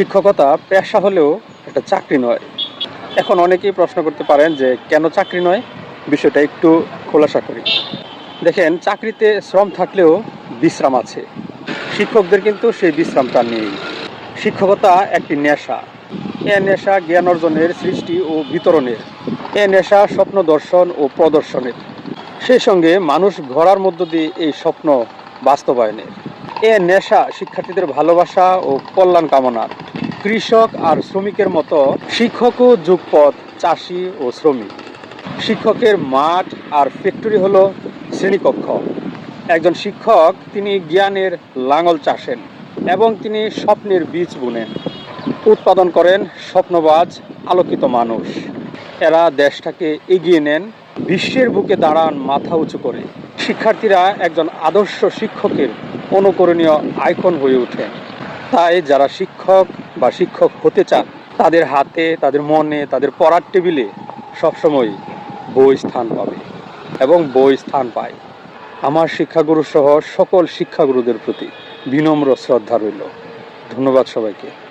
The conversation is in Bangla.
শিক্ষকতা পেশা হলেও একটা চাকরি নয়। এখন অনেকেই প্রশ্ন করতে পারেন যে কেন চাকরি নয়? বিষয়টা একটু খোলাসা করি। দেখেন, চাকরিতে শ্রম থাকলেও বিশ্রাম আছে। শিক্ষকদের কিন্তু সেই বিশ্রামটা নেই। শিক্ষকতা একটি নেশা। এ নেশা জ্ঞান অর্জনের সৃষ্টি ও বিতরণের। এ নেশা স্বপ্ন দর্শন ও প্রদর্শনের। সেই সঙ্গে মানুষ গড়ার মধ্য দিয়ে এই স্বপ্ন বাস্তবায়নের। এ নেশা শিক্ষার্থীদের ভালোবাসা ও কল্যাণ কামনার কৃষক আর শ্রমিকের মতো শিক্ষকও যুগপথ চাষি ও শ্রমিক। শিক্ষকের মাঠ আর ফ্যাক্টরি হলো শ্রেণীকক্ষ। একজন শিক্ষক, তিনি জ্ঞানের লাঙল চাষেন এবং তিনি স্বপ্নের বীজ বুনেন। উৎপাদন করেন স্বপ্নবাজ, আলোকিত মানুষ। এরা দেশটাকে এগিয়ে নেন, বিশ্বের বুকে দাঁড়ান মাথা উঁচু করে। শিক্ষার্থীরা একজন আদর্শ শিক্ষকের অনুকরণীয় আইকন হয়ে ওঠেন তাই যারা শিক্ষক বা শিক্ষক হতে চান, তাদের হাতে, তাদের মনে, তাদের পড়ার টেবিলে সবসময় বই স্থান পাবে এবং বই স্থান পায়। আমার শিক্ষাগুরু সহ সকল শিক্ষাগুরুদের প্রতি বিনম্র শ্রদ্ধা রইল। ধন্যবাদ সবাইকে।